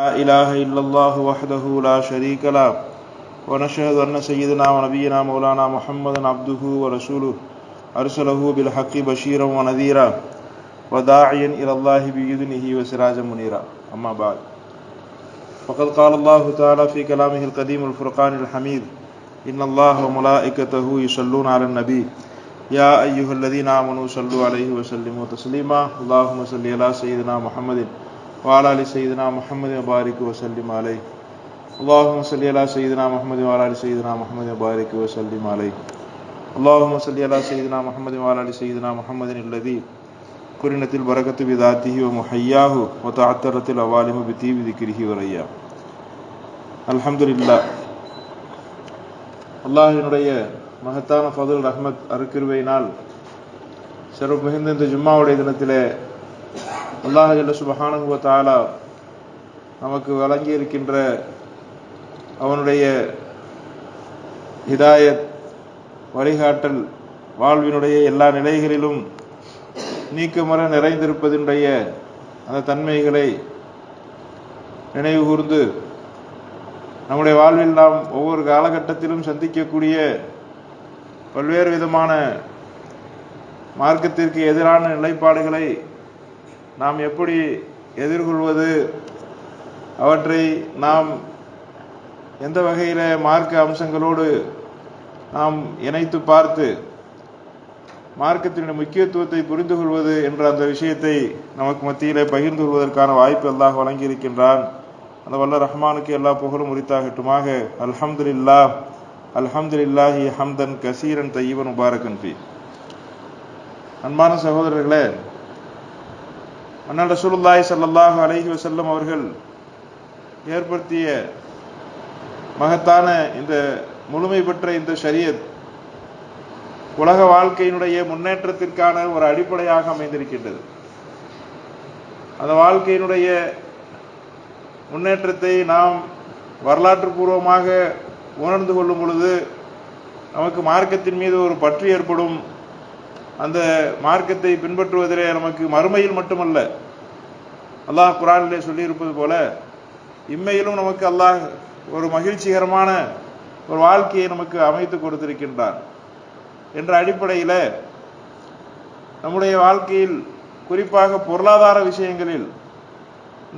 لا إله إلا الله وحده لا شريك له، ونشهد أن سيدنا ونبينا مولانا محمدا عبده ورسوله، أرسله بالحق بشيرا ونذيرا، وداعيا إلى الله بإذنه وسراجا منيرا. أما بعد، فقد قال الله تعالى في كلامه القديم الفرقان الحميد، إن الله وملائكته يصلون على النبي. يا أيها الذين آمنوا صلوا عليه وسلموا تسليما. اللهم صل على سيدنا محمد. வாலாலி செய்தனா முகமது பாரிக்கு வசல்லி மாலை அல்லாஹும் சல்லி அலா செய்தனா முகமது வாலாலி செய்தனா முகமது பாரிக்கு வசல்லி மாலை அல்லாஹும் சல்லி அலா செய்தனா முகமது வாலாலி செய்தனா முகமதின் இல்லதி குறிணத்தில் பரகத்து விதாத்திஹி முஹையாஹு ஒத்த அத்தரத்தில் அவாலிமு தீ விதி விதிக்கிரிஹி வரையா அல்ஹம்துல்லா அல்லாஹினுடைய மகத்தான ஃபதுல் ரஹ்மத் அருக்கிருவையினால் சிறப்பு மிகுந்த இந்த ஜும்மாவுடைய தினத்திலே அல்லாஹ் ஜல்ல தாலா நமக்கு வழங்கி இருக்கின்ற அவனுடைய ஹிதாயத் வழிகாட்டல் வாழ்வினுடைய எல்லா நிலைகளிலும் நீக்கமர நிறைந்திருப்பதனுடைய அந்த தன்மைகளை நினைவு கூர்ந்து நம்முடைய வாழ்வில் நாம் ஒவ்வொரு காலகட்டத்திலும் சந்திக்கக்கூடிய பல்வேறு விதமான மார்க்கத்திற்கு எதிரான நிலைப்பாடுகளை நாம் எப்படி எதிர்கொள்வது? அவற்றை நாம் எந்த வகையில் மார்க்க அம்சங்களோடு நாம் இணைத்து பார்த்து மார்க்கத்தினுடைய முக்கியத்துவத்தை புரிந்து கொள்வது என்ற அந்த விஷயத்தை நமக்கு மத்தியில் பகிர்ந்து கொள்வதற்கான வாய்ப்பு அல்லாஹ் வழங்கியிருக்கின்றான். அந்த வல்ல ரஹ்மானுக்கு எல்லா புகழும் உரித்தாகட்டுமாக. அல்ஹம்துலில்லா அல்ஹம்துலில்லாஹி ஹம்தன் கசீரன் தையீவன் முபாரக்கன் பி. அன்பான சகோதரர்களே அண்ணல் ரசூலுல்லாய் சல்லாஹ் அலஹி வசல்லம் அவர்கள் ஏற்படுத்திய மகத்தான இந்த முழுமை பெற்ற இந்த ஷரியத் உலக வாழ்க்கையினுடைய முன்னேற்றத்திற்கான ஒரு அடிப்படையாக அமைந்திருக்கின்றது. அந்த வாழ்க்கையினுடைய முன்னேற்றத்தை நாம் வரலாற்று பூர்வமாக உணர்ந்து கொள்ளும் பொழுது நமக்கு மார்க்கத்தின் மீது ஒரு பற்று ஏற்படும். அந்த மார்க்கத்தை பின்பற்றுவதிலே நமக்கு மறுமையில் மட்டுமல்ல. அல்லாஹ் குரானிலே சொல்லியிருப்பது போல இம்மையிலும் நமக்கு அல்லாஹ் ஒரு மகிழ்ச்சிகரமான ஒரு வாழ்க்கையை நமக்கு அமைத்து கொடுத்திருக்கின்றான். என்ற அடிப்படையில் நம்முடைய வாழ்க்கையில் குறிப்பாக பொருளாதார விஷயங்களில்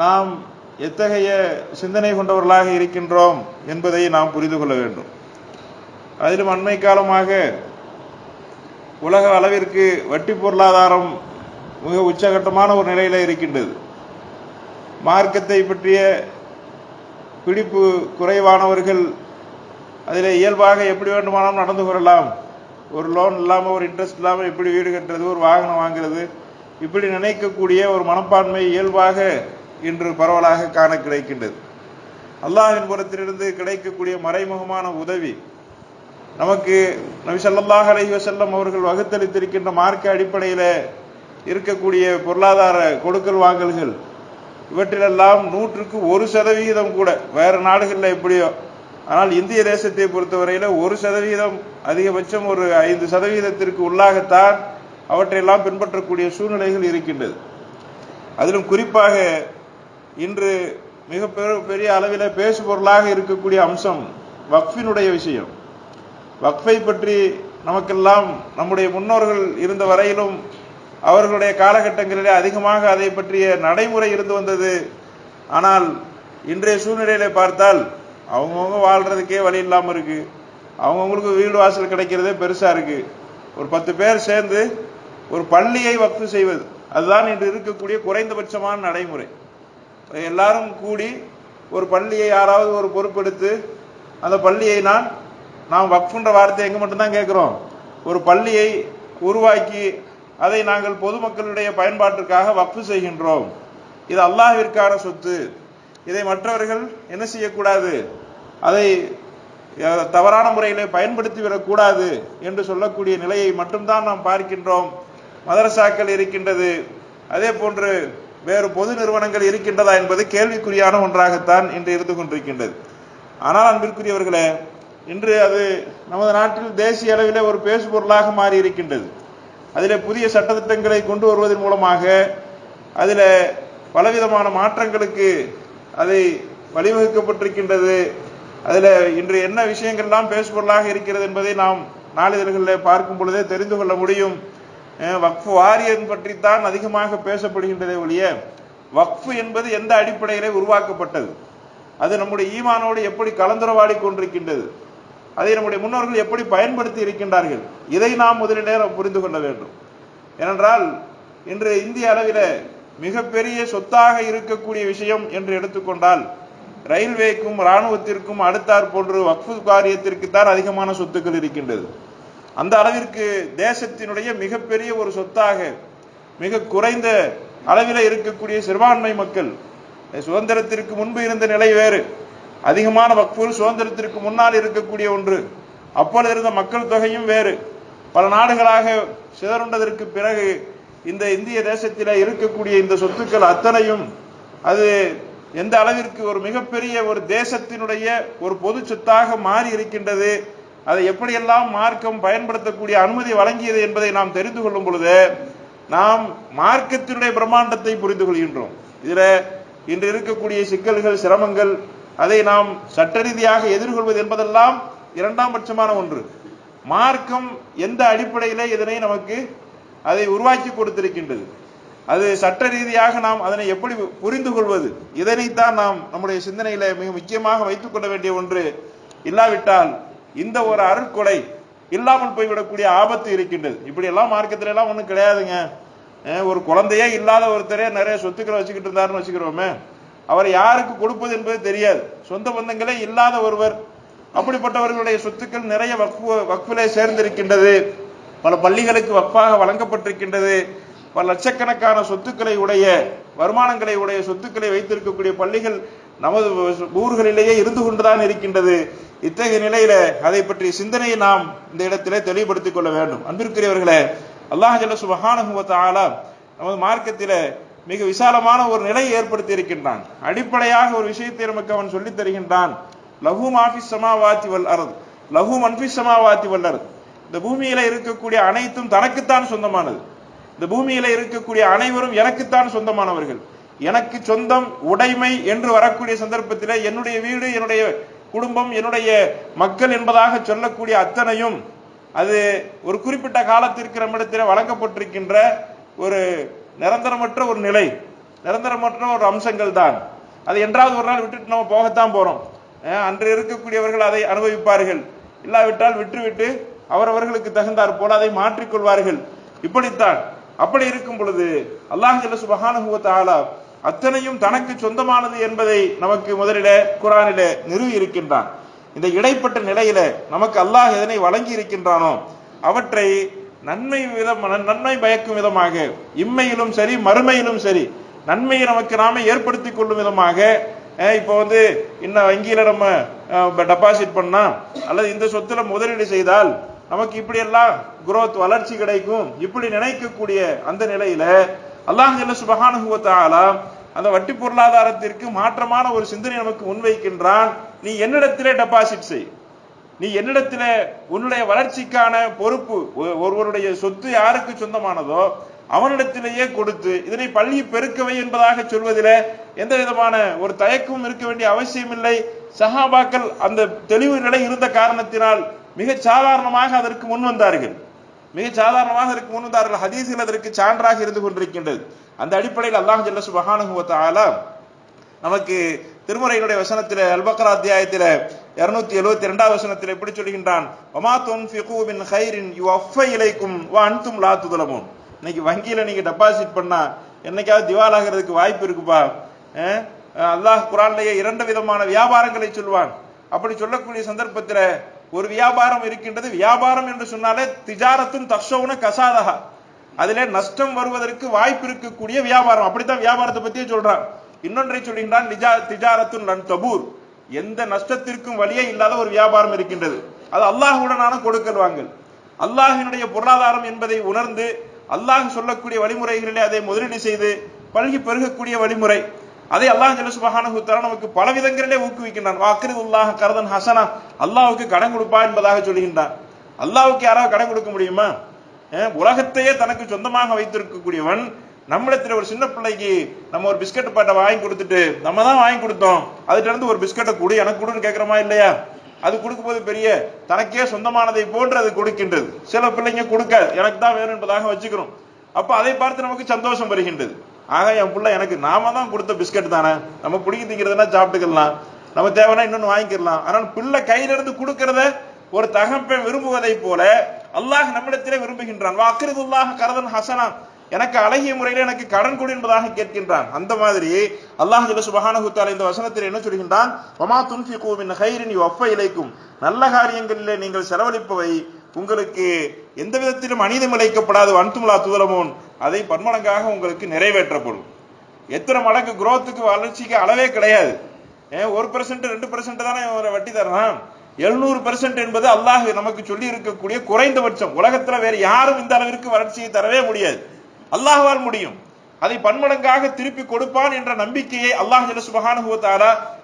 நாம் எத்தகைய சிந்தனை கொண்டவர்களாக இருக்கின்றோம் என்பதை நாம் புரிந்து கொள்ள வேண்டும். அதிலும் அண்மை காலமாக உலக அளவிற்கு வட்டி பொருளாதாரம் மிக உச்சகட்டமான ஒரு நிலையில் இருக்கின்றது. மார்க்கத்தை பற்றிய பிடிப்பு குறைவானவர்கள் அதில் இயல்பாக எப்படி வேண்டுமானாலும் நடந்து கொள்ளலாம். ஒரு லோன் இல்லாமல் ஒரு இன்ட்ரெஸ்ட் இல்லாமல் எப்படி வீடு கட்டுறது ஒரு வாகனம் வாங்குறது இப்படி நினைக்கக்கூடிய ஒரு மனப்பான்மை இயல்பாக இன்று பரவலாக காண கிடைக்கின்றது. அல்லாஹின் புறத்திலிருந்து கிடைக்கக்கூடிய மறைமுகமான உதவி நமக்கு நபி சல்லாஹ் அலஹி வசல்லம் அவர்கள் வகுத்தளித்திருக்கின்ற மார்க்க அடிப்படையில் இருக்கக்கூடிய பொருளாதார கொடுக்கல் வாங்கல்கள் இவற்றிலெல்லாம் நூற்றுக்கு ஒரு சதவிகிதம் கூட வேறு நாடுகளில் எப்படியோ. ஆனால் இந்திய தேசத்தை பொறுத்தவரையில் ஒரு சதவீதம் அதிகபட்சம் ஒரு ஐந்து சதவீதத்திற்கு உள்ளாகத்தான் அவற்றையெல்லாம் பின்பற்றக்கூடிய சூழ்நிலைகள் இருக்கின்றது. அதிலும் குறிப்பாக இன்று மிக பெரிய அளவில் பேசு பொருளாக இருக்கக்கூடிய அம்சம் வக்ஃபினுடைய விஷயம். வக்ஃபை பற்றி நமக்கெல்லாம் நம்முடைய முன்னோர்கள் இருந்த வரையிலும் அவர்களுடைய காலகட்டங்களிலே அதிகமாக அதை பற்றிய நடைமுறை இருந்து வந்தது. ஆனால் இன்றைய சூழ்நிலையில பார்த்தால் அவங்கவுங்க வாழ்றதுக்கே வழி இல்லாமல் இருக்கு. அவங்கவுங்களுக்கு வீடு வாசல் கிடைக்கிறதே பெருசா இருக்கு. ஒரு பத்து பேர் சேர்ந்து ஒரு பள்ளியை வக்ஃபு செய்வது அதுதான் இன்று இருக்கக்கூடிய குறைந்தபட்சமான நடைமுறை. எல்லாரும் கூடி ஒரு பள்ளியை யாராவது ஒரு பொறுப்பெடுத்து அந்த பள்ளியை நான் நாம் வக்ஃபுன்ற வார்த்தை எங்க மட்டும்தான் கேட்குறோம். ஒரு பள்ளியை உருவாக்கி அதை நாங்கள் பொதுமக்களுடைய பயன்பாட்டிற்காக வக்ஃபு செய்கின்றோம். இது அல்லாஹிற்கான சொத்து. இதை மற்றவர்கள் என்ன செய்யக்கூடாது? அதை தவறான முறையிலே பயன்படுத்தி விடக்கூடாது என்று சொல்லக்கூடிய நிலையை மட்டும்தான் நாம் பார்க்கின்றோம். மதரசாக்கள் இருக்கின்றது. அதே போன்று வேறு பொது நிறுவனங்கள் இருக்கின்றதா என்பது கேள்விக்குறியான ஒன்றாகத்தான் இன்று இருந்து கொண்டிருக்கின்றது. ஆனால் அன்பிற்குரியவர்களே இன்று அது நமது நாட்டில் தேசிய அளவிலே ஒரு பேசு பொருளாக மாறி இருக்கின்றது அதில் புதிய சட்டத்திட்டங்களை கொண்டு வருவதன் மூலமாக அதில் பலவிதமான மாற்றங்களுக்கு அதை வழிவகுக்கப்பட்டிருக்கின்றது. அதில் இன்று என்ன விஷயங்கள்லாம் பேசுபொருளாக இருக்கிறது என்பதை நாம் நாளிதழ்களில் பார்க்கும் பொழுதே தெரிந்து கொள்ள முடியும். வக்ஃபு வாரியம் பற்றித்தான் அதிகமாக பேசப்படுகின்றதே ஒழிய வக்ஃபு என்பது எந்த அடிப்படையிலே உருவாக்கப்பட்டது? அது நம்முடைய ஈமானோடு எப்படி கலந்துரவாடி கொண்டிருக்கின்றது? அதை நம்முடைய முன்னோர்கள் எப்படி பயன்படுத்தி இருக்கின்றார்கள்? இதை நாம் முதலில் நேரம் புரிந்து கொள்ள வேண்டும். ஏனென்றால் இன்று இந்திய அளவில மிகப்பெரிய சொத்தாக இருக்கக்கூடிய விஷயம் என்று எடுத்துக்கொண்டால் ரயில்வேக்கும் இராணுவத்திற்கும் அடுத்தார் போன்று வக்ஃபு காரியத்திற்கு தான் அதிகமான சொத்துக்கள் இருக்கின்றது. அந்த அளவிற்கு தேசத்தினுடைய மிகப்பெரிய ஒரு சொத்தாக மிக குறைந்த அளவில் இருக்கக்கூடிய சிறுபான்மை மக்கள் சுதந்திரத்திற்கு முன்பு இருந்த நிலை வேறு. அதிகமான வக்ஃபுல் சுதந்திரத்திற்கு முன்னால் இருக்கக்கூடிய ஒன்று. அப்பொழுது இருந்த மக்கள் தொகையும் வேறு. பல நாடுகளாக சிதறுண்டதற்கு பிறகு இந்த இந்திய தேசத்தில் இருக்கக்கூடிய இந்த சொத்துக்கள் அத்தனையும் அது எந்த அளவிற்கு ஒரு மிகப்பெரிய ஒரு தேசத்தினுடைய ஒரு பொது சொத்தாக மாறி இருக்கின்றது அதை எப்படியெல்லாம் மார்க்கம் பயன்படுத்தக்கூடிய அனுமதி வழங்கியது என்பதை நாம் தெரிந்து கொள்ளும் பொழுது நாம் மார்க்கத்தினுடைய பிரம்மாண்டத்தை புரிந்து கொள்கின்றோம். இதில் இன்று இருக்கக்கூடிய சிக்கல்கள் சிரமங்கள் அதை நாம் சட்ட ரீதியாக எதிர்கொள்வது என்பதெல்லாம் இரண்டாம் பட்சமான ஒன்று. மார்க்கம் எந்த அடிப்படையிலே இதனை நமக்கு அதை உருவாக்கி கொடுத்திருக்கின்றது. அது சட்ட ரீதியாக நாம் அதனை எப்படி புரிந்து கொள்வது இதனைத்தான் நாம் நம்முடைய சிந்தனையில மிக முக்கியமாக வைத்துக் கொள்ள வேண்டிய ஒன்று. இல்லாவிட்டால் இந்த ஒரு அருட்கொலை இல்லாமல் போய்விடக்கூடிய ஆபத்து இருக்கின்றது. இப்படி எல்லாம் மார்க்கத்துல எல்லாம் ஒண்ணும் கிடையாதுங்க. ஒரு குழந்தையே இல்லாத ஒருத்தரே நிறைய சொத்துக்களை வச்சுக்கிட்டு இருந்தாருன்னு வச்சுக்கிறோமே. அவரை யாருக்கு கொடுப்பது என்பது தெரியாது. சொந்த பந்தங்களே இல்லாத ஒருவர். அப்படிப்பட்டவர்களுடைய சொத்துக்கள் நிறைய வக்ஃபு வக்ஃபிலே சேர்ந்திருக்கின்றது. பல பள்ளிகளுக்கு வக்ஃபாக வழங்கப்பட்டிருக்கின்றது. பல லட்சக்கணக்கான சொத்துக்களை உடைய வருமானங்களை உடைய சொத்துக்களை வைத்திருக்கக்கூடிய பள்ளிகள் நமது ஊர்களிலேயே இருந்து கொண்டுதான் இருக்கின்றது. இத்தகைய நிலையில அதை பற்றிய சிந்தனையை நாம் இந்த இடத்திலே தெளிவுபடுத்திக் கொள்ள வேண்டும். அன்பிற்குரியவர்களே அல்லாஹ் ஜல்ல சுபஹானஹு நமது மார்க்கத்தில மிக விசாலமான ஒரு நிலையை ஏற்படுத்தி இருக்கின்றான். அடிப்படையாக ஒரு விஷயத்தை நமக்கு அவன் சொல்லித் தருகின்றான். லகு மாஃபிஸ் சமாவாத்தி வல் லகு லஹு சமாவாத்தி வல் இந்த பூமியில இருக்கக்கூடிய அனைத்தும் தனக்குத்தான் சொந்தமானது. இந்த பூமியில இருக்கக்கூடிய அனைவரும் எனக்குத்தான் சொந்தமானவர்கள். எனக்கு சொந்தம் உடைமை என்று வரக்கூடிய சந்தர்ப்பத்தில் என்னுடைய வீடு என்னுடைய குடும்பம் என்னுடைய மக்கள் என்பதாக சொல்லக்கூடிய அத்தனையும் அது ஒரு குறிப்பிட்ட காலத்திற்கு நம்மிடத்தில் வழங்கப்பட்டிருக்கின்ற ஒரு நிரந்தரமற்ற ஒரு நிலை நிரந்தரமற்ற ஒரு அம்சங்கள் தான். அது என்றாவது ஒரு நாள் விட்டுட்டு நம்ம போகத்தான் போறோம். அன்று இருக்கக்கூடியவர்கள் அதை அனுபவிப்பார்கள். இல்லாவிட்டால் விட்டுவிட்டு அவரவர்களுக்கு தகுந்தாற் போல அதை மாற்றிக்கொள்வார்கள். இப்படித்தான் அப்படி இருக்கும் பொழுது அல்லாஹ் ஜல்ல சுபஹானஹு அத்தனையும் தனக்கு சொந்தமானது என்பதை நமக்கு முதலில குரானில நிறுவி இருக்கின்றான். இந்த இடைப்பட்ட நிலையில நமக்கு அல்லாஹ் எதனை வழங்கி இருக்கின்றானோ அவற்றை நன்மை விதம் நன்மை பயக்கும் விதமாக இம்மையிலும் சரி மறுமையிலும் சரி நன்மையை நமக்கு நாமே ஏற்படுத்தி கொள்ளும் விதமாக இப்போ வந்து இன்ன வங்கியில நம்ம டெபாசிட் பண்ணா அல்லது இந்த சொத்துல முதலீடு செய்தால் நமக்கு இப்படி எல்லாம் வளர்ச்சி கிடைக்கும். இப்படி நினைக்கக்கூடிய அந்த நிலையில அல்லாஹ் சுபகானுகுவத்தாலா அந்த வட்டி பொருளாதாரத்திற்கு மாற்றமான ஒரு சிந்தனை நமக்கு முன்வைக்கின்றான். நீ என்னிடத்திலே டெபாசிட் செய். நீ என்னிடத்துல உன்னுடைய வளர்ச்சிக்கான பொறுப்பு ஒ- ஒருவருடைய சொத்து யாருக்கு சொந்தமானதோ அவனிடத்திலேயே கொடுத்து இதனை பள்ளி பெருக்கவை என்பதாக சொல்வதில் எந்த விதமான ஒரு தயக்கமும் இருக்க வேண்டிய அவசியம் இல்லை சஹாபாக்கள் அந்த தெளிவு நிலை இருந்த காரணத்தினால் மிக சாதாரணமாக அதற்கு முன் வந்தார்கள். மிக சாதாரணமாக அதற்கு முன் வந்தார்கள். ஹதீஸில் அதற்கு சான்றாக இருந்து கொண்டிருக்கின்றது. அந்த அடிப்படையில் அல்லாஹ் ஜல்லசு மகானுகுவத்தால நமக்கு திருமுறையினுடைய வசனத்தில் அல்பக்ரா அத்தியாயத்தில் இருநூத்தி எழுபத்தி இரண்டாவது வசனத்தில் எப்படி சொல்கின்றான் ஒமா தொன் மின் ஹைரின் யுவஃப இலைக்கும் வா அன்தும் லா துதலமுன். இன்னைக்கு வங்கியில நீங்க டெபாசிட் பண்ணா என்னைக்காவது திவாலாகிறதுக்கு வாய்ப்பு இருக்குப்பா. அல்லாஹ் குரான்லயே இரண்டு விதமான வியாபாரங்களை சொல்வான். அப்படி சொல்லக்கூடிய சந்தர்ப்பத்துல ஒரு வியாபாரம் இருக்கின்றது வியாபாரம் என்று சொன்னாலே திஜாரத்தும் தக்ஷவுன கசாதகா அதிலே நஷ்டம் வருவதற்கு வாய்ப்பு இருக்கக்கூடிய வியாபாரம். அப்படித்தான் வியாபாரத்தை பத்தியே சொல்றான். இன்னொன்றை சொல்கின்றான் நிஜா திஜாரத்துன் நன் தபூர். எந்த நஷ்டத்திற்கும் வழியே இல்லாத ஒரு வியாபாரம் இருக்கின்றது. அது அல்லாஹுடனான கொடுக்கல் வாங்கல். அல்லாஹினுடைய பொருளாதாரம் என்பதை உணர்ந்து அல்லாஹ் சொல்லக்கூடிய வழிமுறைகளிலே அதை முதலீடு செய்து பழகி பெருகக்கூடிய வழிமுறை. அதை அல்லாஹ் ஜல்ல சுபஹானஹு தஆலா நமக்கு பல விதங்களிலே ஊக்குவிக்கின்றான். வாக்கிருதுல்லாஹ் கரதன் ஹசனா. அல்லாஹுக்கு கடன் கொடுப்பா என்பதாக சொல்கின்றான். அல்லாஹுக்கு யாராவது கடன் கொடுக்க முடியுமா? உலகத்தையே தனக்கு சொந்தமாக வைத்திருக்கக்கூடியவன் நம்மளத்துல ஒரு சின்ன பிள்ளைக்கு நம்ம ஒரு பிஸ்கட் பாட்டை வாங்கி கொடுத்துட்டு நம்ம தான் வாங்கி கொடுத்தோம். அதுல இருந்து ஒரு பிஸ்கட்டை கொடு எனக்கு கொடுன்னு கேட்கிறோமா இல்லையா? அது கொடுக்கும்போது பெரிய தனக்கே சொந்தமானதை போன்று அது கொடுக்கின்றது. சில பிள்ளைங்க கொடுக்க எனக்கு தான் வேணும் என்பதாக வச்சுக்கிறோம். அப்ப அதை பார்த்து நமக்கு சந்தோஷம் வருகின்றது. ஆக என் பிள்ளை எனக்கு நாம தான் கொடுத்த பிஸ்கட் தானே? நம்ம பிடிக்க திங்கிறதுனா சாப்பிட்டுக்கலாம். நம்ம தேவைன்னா இன்னொன்னு வாங்கிக்கலாம். ஆனால் பிள்ளை கையில இருந்து கொடுக்கறத ஒரு தகப்பை விரும்புவதை போல அல்லாஹ் நம்மிடத்திலே விரும்புகின்றான். வாக்கிரதுல்லாஹ் கரதன் ஹசனா. எனக்கு அழகிய முறையில் எனக்கு கடன் கொடு என்பதாக கேட்கின்றான். அந்த மாதிரி அல்லாஹ் ஜல சுபஹானஹு இந்த வசனத்தில் என்ன சொல்கின்றான்? ஒமா துன்ஃபி கூவின் ஹைரின் ஒப்ப இலைக்கும். நல்ல காரியங்களில் நீங்கள் செலவழிப்பவை உங்களுக்கு எந்த விதத்திலும் அநீதம் இழைக்கப்படாது. வன்துமலா துதலமோன். அதை பன்மடங்காக உங்களுக்கு நிறைவேற்றப்படும். எத்தனை மடங்கு குரோத்துக்கு வளர்ச்சிக்கு அளவே கிடையாது. ஏன் ஒரு பர்சன்ட் ரெண்டு பெர்சென்ட் தானே இவன் வட்டி தர்றான்? எழுநூறு பெர்சன்ட் என்பது அல்லாஹ் நமக்கு சொல்லி இருக்கக்கூடிய குறைந்தபட்சம். உலகத்துல வேற யாரும் இந்த அளவிற்கு வளர்ச்சியை தரவே முடியாது. அல்லாஹ்வால் முடியும். அதை பன்மடங்காக திருப்பி கொடுப்பான் என்ற நம்பிக்கையை அல்லாஹ் ஜல்ல சுபஹானஹு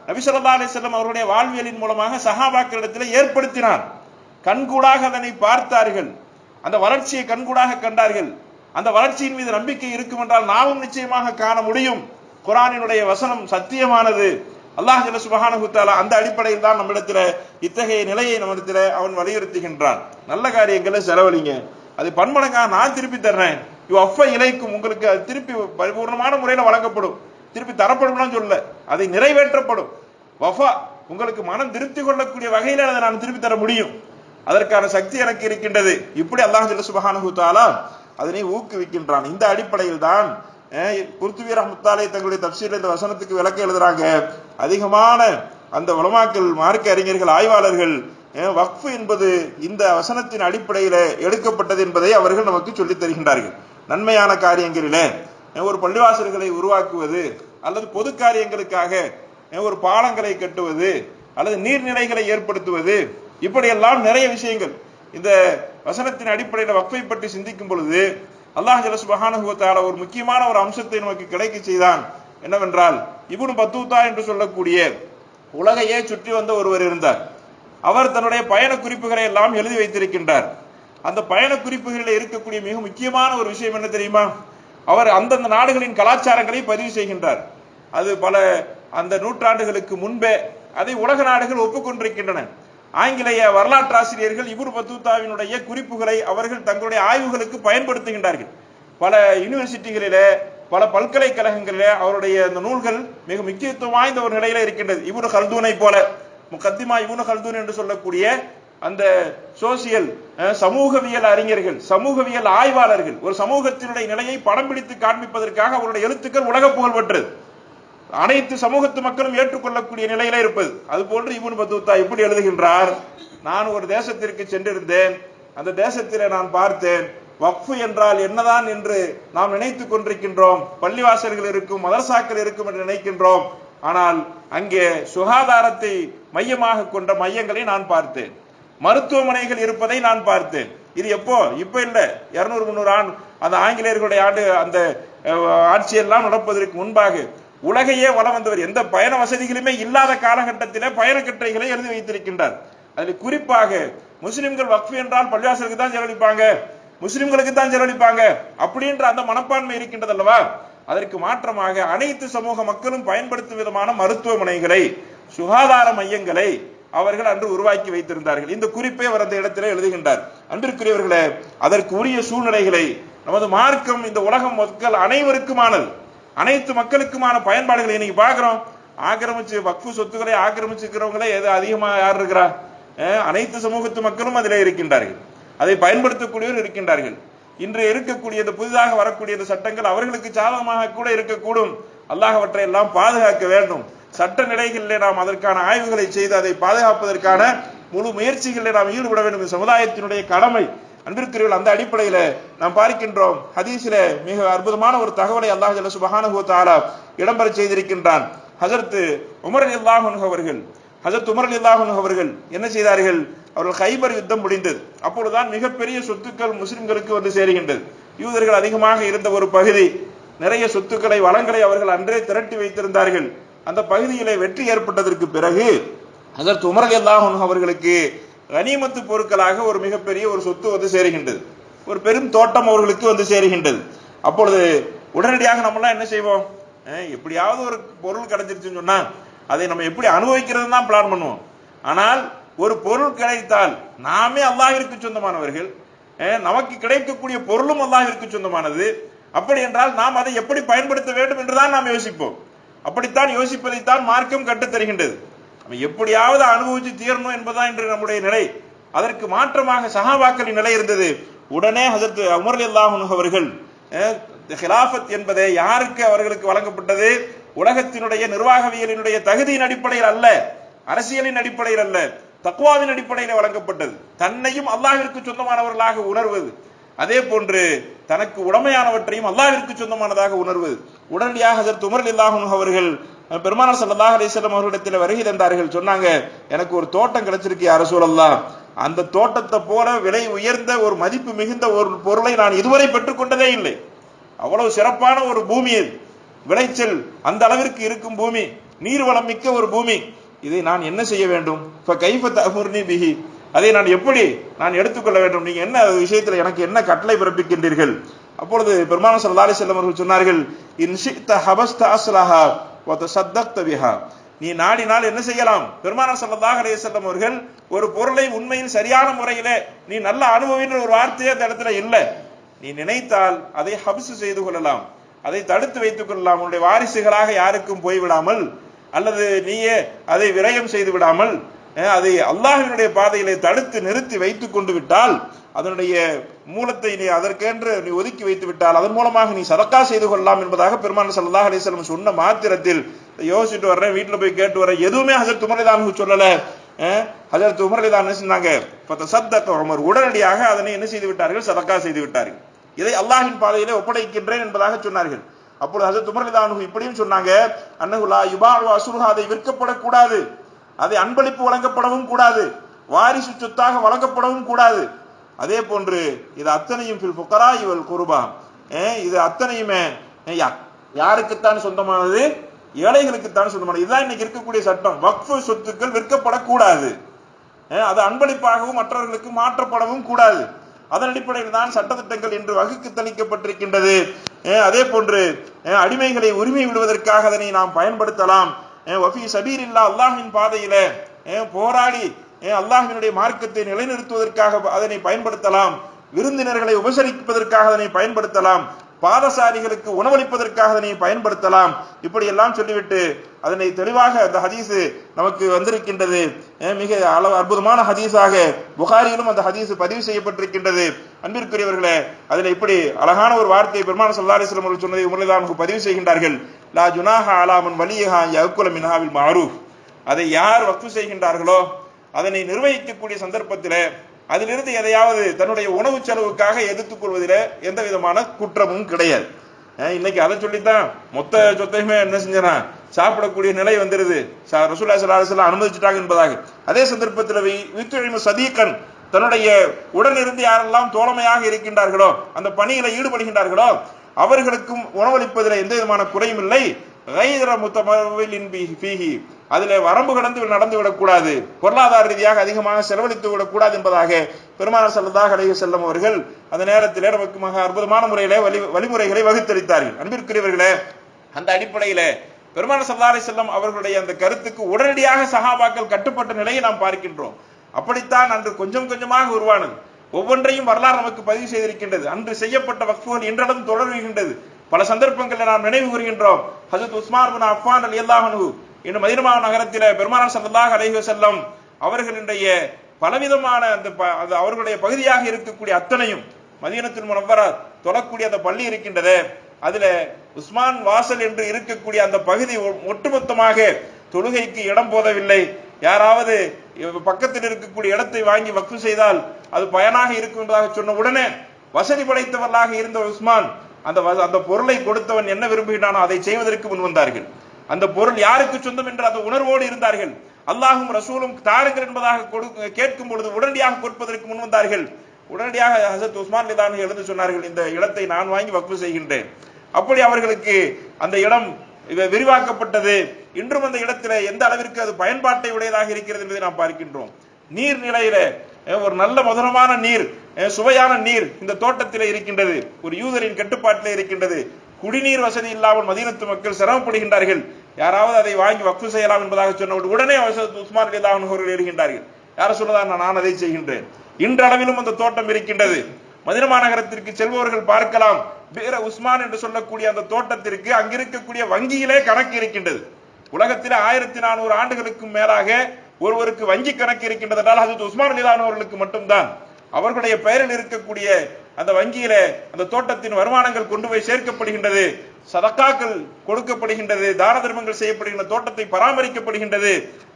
நபிசல்லா தஆலா அவருடைய வாழ்வியலின் மூலமாக சஹாபாக்களிடத்தில் ஏற்படுத்தினான். கண்கூடாக அதனை பார்த்தார்கள். அந்த வளர்ச்சியை கண்கூடாக கண்டார்கள். அந்த வளர்ச்சியின் மீது நம்பிக்கை இருக்கும் என்றால் நாமும் நிச்சயமாக காண முடியும். குரானினுடைய வசனம் சத்தியமானது. அல்லாஹ் ஜல சுபஹான தஆலா அந்த அடிப்படையில் தான் நம்மிடத்தில் இத்தகைய நிலையை நம்மிடத்தில் அவன் வலியுறுத்துகின்றான். நல்ல காரியங்களை செலவழிங்க. அது பன்மடங்காக நான் திருப்பி தர்றேன். அஃப இலைக்கும் உங்களுக்கு அது திருப்பி பரிபூர்ணமான முறையில் வழங்கப்படும். திருப்பி தரப்படும்லாம் சொல்ல அதை நிறைவேற்றப்படும். வஃபா உங்களுக்கு மனம் திருப்தி கொள்ளக்கூடிய வகையில் அதை நான் திருப்பி தர முடியும். அதற்கான சக்தி எனக்கு இருக்கின்றது. இப்படி அல்லாஹ் ஜல்ல சுபஹானஹு அதனை ஊக்குவிக்கின்றான். இந்த அடிப்படையில் தான் குர்துவி ரஹ்மத்தாலே தங்களுடைய தப்சீர்ல இந்த வசனத்துக்கு விளக்க எழுதுறாங்க. அதிகமான அந்த உலமாக்கள் மார்க்க அறிஞர்கள் ஆய்வாளர்கள் வக்ஃபு என்பது இந்த வசனத்தின் அடிப்படையில் எடுக்கப்பட்டது என்பதை அவர்கள் நமக்கு சொல்லித் தருகின்றார்கள். நன்மையான காரியங்களிலே. ஒரு பள்ளிவாசல்களை உருவாக்குவது அல்லது பொது காரியங்களுக்காக ஒரு பாலங்களை கட்டுவது அல்லது நீர்நிலைகளை ஏற்படுத்துவது இப்படியெல்லாம் நிறைய விஷயங்கள். இந்த வசனத்தின் அடிப்படையில் வக்ஃபை பற்றி சிந்திக்கும் பொழுது அல்லாஹ் ஜலஸ் சுப்ஹானஹு ஒரு முக்கியமான ஒரு அம்சத்தை நமக்கு கிடைக்க செய்தான். என்னவென்றால் இவனு பத்தூதா என்று சொல்லக்கூடிய உலகையே சுற்றி வந்த ஒருவர் இருந்தார். அவர் தன்னுடைய பயண குறிப்புகளை எல்லாம் எழுதி வைத்திருக்கின்றார். அந்த பயண குறிப்புகளில் இருக்கக்கூடிய மிக முக்கியமான ஒரு விஷயம் என்ன தெரியுமா? அவர் அந்தந்த நாடுகளின் கலாச்சாரங்களை பதிவு செய்கின்றார். அது பல அந்த நூற்றாண்டுகளுக்கு முன்பே அதை உலக நாடுகள் ஒப்புக்கொண்டிருக்கின்றன. ஆங்கிலேய வரலாற்றாசிரியர்கள் இபுர் பத்துத்தாவினுடைய குறிப்புகளை அவர்கள் தங்களுடைய ஆய்வுகளுக்கு பயன்படுத்துகின்றார்கள். பல யூனிவர்சிட்டிகளில பல பல்கலைக்கழகங்களில அவருடைய அந்த நூல்கள் மிக முக்கியத்துவம் வாய்ந்த ஒரு நிலையில இருக்கின்றது. இபுர் ஹல்தூனை போல முகத்திமா இபுன் ஹல்தூன் என்று சொல்லக்கூடிய அந்த சோசியல் சமூகவியல் அறிஞர்கள் சமூகவியல் ஆய்வாளர்கள் ஒரு சமூகத்தினுடைய நிலையை படம் பிடித்து காண்பிப்பதற்காக அவருடைய எழுத்துக்கள் உலக புகழ் பெற்றது அனைத்து சமூகத்து மக்களும் ஏற்றுக்கொள்ளக்கூடிய நிலையில இருப்பது. அது போன்று இபுன் பத்துத்தா எப்படி எழுதுகின்றார்? நான் ஒரு தேசத்திற்கு சென்றிருந்தேன். அந்த தேசத்திலே நான் பார்த்தேன். வக்ஃபு என்றால் என்னதான் என்று நாம் நினைத்துக் கொண்டிருக்கின்றோம். பள்ளிவாசல்கள் இருக்கும் மதரசாக்கள் இருக்கும் என்று நினைக்கின்றோம். ஆனால் அங்கே சுகாதாரத்தை மையமாக கொண்ட மையங்களை நான் பார்த்தேன். மருத்துவமனைகள் இருப்பதை நான் பார்த்தேன். இது எப்போ? இப்ப இல்ல. இருநூறு முந்நூறு ஆண்டு அந்த ஆங்கிலேயர்களுடைய ஆண்டு அந்த ஆட்சியெல்லாம் நடப்பதற்கு முன்பாக உலகையே வளம் வந்தவர் எந்த பயண வசதிகளுமே இல்லாத காலகட்டத்திலே பயணக்கட்டுரைகளை எழுதி வைத்திருக்கின்றார். அதில் குறிப்பாக முஸ்லிம்கள் வக்ஃபு என்றால் பள்ளிவாசலுக்கு தான் செலவழிப்பாங்க. முஸ்லிம்களுக்கு தான் செலவழிப்பாங்க. அப்படின்ற அந்த மனப்பான்மை இருக்கின்றது அல்லவா? அதற்கு மாற்றமாக அனைத்து சமூக மக்களும் பயன்படுத்தும் விதமான மருத்துவமனைகளை சுகாதார மையங்களை அவர்கள் அன்று உருவாக்கி வைத்திருந்தார்கள். இந்த குறிப்பை அவர் அந்த இடத்திலே எழுதுகின்றார். அன்பிற்குரியவர்களே அதற்கு உரிய சூழ்நிலைகளை நமது மார்க்கம் இந்த உலகம் மக்கள் அனைவருக்குமானது அனைத்து மக்களுக்குமான பயன்பாடுகளை இன்னைக்கு பார்க்கிறோம். ஆக்கிரமிச்சு வக்ஃபு சொத்துக்களை ஆக்கிரமிச்சிருக்கிறவங்களே எது அதிகமா யார் இருக்கிறா? அஹ் அனைத்து சமூகத்து மக்களும் அதிலே இருக்கின்றார்கள். அதை பயன்படுத்தக்கூடியவர் இருக்கின்றார்கள். இன்று இருக்கக்கூடிய இந்த புதிதாக வரக்கூடிய இந்த சட்டங்கள் அவர்களுக்கு சாதகமாக கூட இருக்கக்கூடும். அல்லாஹ் அவற்றை எல்லாம் பாதுகாக்க வேண்டும். சட்ட நிலைகளிலே நாம் அதற்கான ஆய்வுகளை செய்து அதை பாதுகாப்பதற்கான முழு முயற்சிகளில் நாம் ஈடுபட வேண்டும். சமுதாயத்தினுடைய கடமை அன்பிற்குரியவர்கள் அந்த அடிப்படையில நாம் பார்க்கின்றோம். ஹதீஸில மிக அற்புதமான ஒரு தகவலை அல்லாஹ் ஜல்ல சுப்ஹானஹு இடம்பெற செய்திருக்கின்றான். ஹசரத்து உமர் ரலியல்லாஹு அவர்கள் ஹசரத் உமர் ரலியல்லாஹு அவர்கள் என்ன செய்தார்கள்? அவர்கள் கைபர் யுத்தம் முடிந்தது. அப்பொழுதுதான் மிகப்பெரிய சொத்துக்கள் முஸ்லிம்களுக்கு வந்து சேருகின்றது. யூதர்கள் அதிகமாக இருந்த ஒரு பகுதி நிறைய சொத்துக்களை வளங்களை அவர்கள் அன்றே திரட்டி வைத்திருந்தார்கள். அந்த பகுதியிலே வெற்றி ஏற்பட்டதற்கு பிறகு அதற்கு உமர் அவர்களுக்கு கனிமத்து பொருட்களாக ஒரு மிகப்பெரிய ஒரு சொத்து வந்து சேருகின்றது. ஒரு பெரும் தோட்டம் அவர்களுக்கு வந்து சேருகின்றது. அப்பொழுது உடனடியாக நம்மளாம் என்ன செய்வோம்? எப்படியாவது ஒரு பொருள் கிடைச்சிருச்சுன்னு சொன்னா அதை நம்ம எப்படி அனுபவிக்கிறது தான் பிளான் பண்ணுவோம். ஆனால் ஒரு பொருள் கிடைத்தால் நாமே அல்லாஹிற்கு சொந்தமானவர்கள். நமக்கு கிடைக்கக்கூடிய பொருளும் அல்லாஹிற்கு சொந்தமானது. அப்படி என்றால் நாம் அதை எப்படி பயன்படுத்த வேண்டும் என்றுதான் நாம் யோசிப்போம். அப்படித்தான் யோசிப்பதைத்தான் மார்க்கம் கட்டு தருகின்றது. நம்ம எப்படியாவது அனுபவிச்சு தீரணும் என்பதுதான் இன்று நம்முடைய நிலை. அதற்கு மாற்றமாக சஹாபாக்களின் நிலை இருந்தது. உடனே ஹசரத் உமர் அல்லாஹ் அவர்கள் அஹ், ஹிலாஃபத் என்பதை யாருக்கு அவர்களுக்கு வழங்கப்பட்டது? உலகத்தினுடைய நிர்வாகவியலினுடைய தகுதியின் அடிப்படையில் அல்ல அரசியலின் அடிப்படையில் அல்ல தக்குவாவின் அடிப்படையில் வழங்கப்பட்டது. தன்னையும் அல்லாஹிற்கு சொந்தமானவர்களாக உணர்வது. அதே போன்று தனக்கு உடமையானவற்றையும் அல்லாவிற்கு சொந்தமானதாக உணர்வு. உடனடியாக ஹஜரத் உமர் அல்லாஹ் அவர்கள் பெருமானார் சல்லாஹ் அலிஸ்லாம் அவர்களிடத்தில் வருகை தந்தார்கள். சொன்னாங்க எனக்கு ஒரு தோட்டம் கிடைச்சிருக்கு யார அந்த தோட்டத்தை போல விலை உயர்ந்த ஒரு மதிப்பு மிகுந்த ஒரு பொருளை நான் இதுவரை பெற்றுக்கொண்டதே இல்லை. அவ்வளவு சிறப்பான ஒரு பூமி விளைச்சல் அந்த அளவிற்கு இருக்கும் பூமி. நீர்வளம் மிக்க ஒரு பூமி. இதை நான் என்ன செய்ய வேண்டும்? கைஃப தஃமுர்னி பிஹி. அதை நான் எப்படி நான் எடுத்துக்கொள்ள வேண்டும்? நீங்க என்ன விஷயத்தில் எனக்கு என்ன கட்டளை பிறப்பிக்கின்றீர்கள்? அப்பொழுது பெருமான ஸல்லல்லாஹு செல்லம் அவர்கள் சொன்னார்கள் இன் ஹபஸ்த அஸ்லஹா வ விஹா நீ நாடினால் என்ன செய்யலாம்? பெருமானார் சல்லதாக அலைஹி அவர்கள் ஒரு பொருளை உண்மையில் சரியான முறையிலே நீ நல்ல அனுபவின்ற ஒரு வார்த்தையே அந்த இடத்துல இல்லை. நீ நினைத்தால் அதை ஹப்ஸ் செய்து கொள்ளலாம். அதை தடுத்து வைத்துக் கொள்ளலாம். உன்னுடைய வாரிசுகளாக யாருக்கும் போய்விடாமல் அல்லது நீயே அதை விரயம் செய்து விடாமல் அதை அல்லாஹினுடைய பாதையிலே தடுத்து நிறுத்தி வைத்துக் கொண்டு விட்டால் அதனுடைய மூலத்தை நீ அதற்கென்று நீ ஒதுக்கி வைத்து விட்டால் அதன் மூலமாக நீ சதக்கா செய்து கொள்ளலாம் என்பதாக பெருமான் சல்லாஹ் அலிஸ்லம் சொன்ன மாத்திரத்தில் யோசிச்சுட்டு வர்றேன் வீட்டுல போய் கேட்டு வரேன் எதுவுமே ஹசரத் உமர்தான் சொல்லல. ஹசரத் ஹஜரத் என்ன செஞ்சாங்க பத்த சத்தக்க உமர். உடனடியாக அதனை என்ன செய்து விட்டார்கள்? சதக்கா செய்து விட்டார்கள். இதை அல்லாஹின் பாதையிலே ஒப்படைக்கின்றேன் என்பதாக சொன்னார்கள். அப்பொழுது ஹசரத் உமர்லிதானு இப்படியும் சொன்னாங்க அன்னகுலா யுபா அசுருஹா. அதை விற்கப்படக்கூடாது. அதை அன்பளிப்பு வழங்கப்படவும் கூடாது. வாரிசு சொத்தாக வழங்கப்படவும் கூடாது. அதே போன்று இது அத்தனையும் ஃபில் புக்கரா இவள் குருபா இது அத்தனையுமே யாருக்குத்தான் சொந்தமானது? ஏழைகளுக்குத்தான் சொந்தமானது. இதுதான் இன்னைக்கு இருக்கக்கூடிய சட்டம். வக்ஃபு சொத்துக்கள் விற்கப்படக்கூடாது. அது அன்பளிப்பாகவும் மற்றவர்களுக்கு மாற்றப்படவும் கூடாது. அதன் அடிப்படையில் தான் சட்டத்திட்டங்கள் இன்று வகுக்கு தணிக்கப்பட்டிருக்கின்றது. அதே போன்று அடிமைகளை உரிமை விடுவதற்காக அதனை நாம் பயன்படுத்தலாம். வஃபி வஃபி சபீரில்லா அல்லாஹின் பாதையில. போராடி அல்லாஹினுடைய மார்க்கத்தை நிலைநிறுத்துவதற்காக அதனை பயன்படுத்தலாம். விருந்தினர்களை உபசரிப்பதற்காக அதனை பயன்படுத்தலாம். பாதசாரிகளுக்கு உணவளிப்பதற்காக அதனை பயன்படுத்தலாம். இப்படி எல்லாம் சொல்லிவிட்டு அதனை தெளிவாக அந்த ஹதீஸ் நமக்கு வந்திருக்கின்றது. மிக அளவு அற்புதமான ஹதீஸாக புகாரியிலும் அந்த ஹதீஸ் பதிவு செய்யப்பட்டிருக்கின்றது. அன்பிற்குரியவர்களே அதில் இப்படி அழகான ஒரு வார்த்தையை பெருமான சல்லா அலிஸ்லாம் அவர்கள் சொன்னதை உமர்தான் பதிவு செய்கின்றார்கள். லா ஜுனாஹா அலாமன் வலியஹா யகுல மினாவில் மாரூஃப். அதை யார் வக்ஃபு செய்கின்றார்களோ அதனை நிர்வகிக்கக்கூடிய சந்தர்ப்பத்திலே அதிலிருந்து எதையாவது தன்னுடைய உணவு செலவுக்காக எடுத்துக் கொள்வதில் எந்த விதமான குற்றமும் கிடையாது. இன்னைக்கு அதை சொல்லித்தான் மொத்த சொத்தையுமே என்ன செஞ்சனா சாப்பிடக்கூடிய நிலை வந்துருது. ச- ரசூலுல்லாஹி ஸல்லல்லாஹு அனுமதிச்சிட்டாங்க என்பதாக. அதே சந்தர்ப்பத்தில் வித்துழிமு சதீக்கன் தன்னுடைய உடனிருந்து யாரெல்லாம் தோழமையாக இருக்கின்றார்களோ அந்த பணியில ஈடுபடுகின்றார்களோ அவர்களுக்கும் உணவளிப்பதில் எந்த விதமான குறையும் இல்லை. கைதர முத்தமவிலின் ஃபீஹி அதில் வரம்பு கடந்து நடந்து விடக்கூடாது. பொருளாதார ரீதியாக அதிகமாக செலவழித்து விடக்கூடாது என்பதாக பெருமான செல்லதாக அலைஹி செல்லும் அவர்கள் அந்த நேரத்திலே நமக்கு மிக அற்புதமான முறையிலே வழி வழிமுறைகளை வகுத்தளித்தார்கள். அன்பிற்குரியவர்களே அந்த அடிப்படையிலே பெருமான சல்லாரை செல்லம் அவர்களுடைய அந்த கருத்துக்கு உடனடியாக சகாபாக்கள் கட்டுப்பட்ட நிலையை நாம் பார்க்கின்றோம். அப்படித்தான் அன்று கொஞ்சம் கொஞ்சமாக உருவானது. ஒவ்வொன்றையும் வரலாறு நமக்கு பதிவு செய்திருக்கின்றது. அன்று செய்யப்பட்ட வக்ஃபுகள் இன்றளவும் தொடர்கின்றது. பல சந்தர்ப்பங்களில் நாம் நினைவு கூறுகின்றோம். ஹசத் உஸ்மான் அஃபான் அலி அல்லாஹனு இன்று மதினமா நகரத்தில் பெருமானார் ஸல்லல்லாஹு அலைஹி செல்லம் அவர்களுடைய பலவிதமான அந்த ப- அது அவர்களுடைய பகுதியாக இருக்கக்கூடிய அத்தனையும் மதியனத்தின் முனவரா தொழக்கூடிய அந்த பள்ளி இருக்கின்றது. அதுல உஸ்மான் வாசல் என்று இருக்கக்கூடிய அந்த பகுதி ஒ- ஒட்டுமொத்தமாக தொழுகைக்கு இடம் போதவில்லை. யாராவது பக்கத்தில் இருக்கக்கூடிய இடத்தை வாங்கி வக்ஃபு செய்தால் அது பயனாக இருக்கும் என்பதாக சொன்ன உடனே வசதி படைத்தவர்களாக இருந்த உஸ்மான் அந்த அந்த பொருளை கொடுத்தவன் என்ன விரும்புகிறானோ அதை செய்வதற்கு முன் வந்தார்கள். அந்த பொருள் யாருக்கு சொந்தம் என்று அந்த உணர்வோடு இருந்தார்கள். அல்லாஹும் ரசூலும் தாருங்கள் என்பதாக கொடு- கேட்கும் பொழுது உடனடியாக கொடுப்பதற்கு முன் வந்தார்கள். உடனடியாக ஹசத் உஸ்மான் எழுந்து சொன்னார்கள் இந்த இடத்தை நான் வாங்கி வக்ஃபு செய்கின்றேன். அப்படி அவர்களுக்கு அந்த இடம் விரிவாக்கப்பட்டது. இன்றும் அந்த இடத்துல எந்த அளவிற்கு அது பயன்பாட்டை உடையதாக இருக்கிறது என்பதை நாம் பார்க்கின்றோம். நீர் நிலையில ஒரு நல்ல மதுரமான நீர் அஹ், சுவையான நீர் இந்த தோட்டத்தில் இருக்கின்றது. ஒரு யூதரின் கட்டுப்பாட்டில் இருக்கின்றது. குடிநீர் வசதி இல்லாமல் மதீனத்து மக்கள் சிரமப்படுகின்றார்கள். யாராவது அதை வாங்கி வக்கு செய்யலாம் என்பதாக சொன்னவுடன் உடனே ஹஜ்ரத் உஸ்மான் ரலியல்லாஹு அன்ஹு அவர்கள் ஏறுகின்றார்கள் யார் சொல்றதா நான் அதை செய்கின்றேன். இன்றளவிலும் அந்த தோட்டம் இருக்கின்றது. மதின மாநகரத்திற்கு செல்பவர்கள் பார்க்கலாம். வீர உஸ்மான் என்று சொல்லக்கூடிய அந்த தோட்டத்திற்கு அங்கிருக்கக்கூடிய வங்கியிலே கணக்கு இருக்கின்றது. உலகத்தில் ஆயிரத்தி நானூறு ஆண்டுகளுக்கும் மேலாக ஒருவருக்கு வங்கி கணக்கு இருக்கின்றதால் அது உஸ்மான் அலிலான் அவர்களுக்கு மட்டும்தான். அவர்களுடைய பெயரில் இருக்கக்கூடிய அந்த வங்கியில அந்த தோட்டத்தின் வருமானங்கள் கொண்டு போய் சேர்க்கப்படுகின்றது சதக்காக்கள் கொடுக்கப்படுகின்றது தான தர்மங்கள் செய்யப்படுகின்ற தோட்டத்தை பராமரிக்கப்படுகின்றது.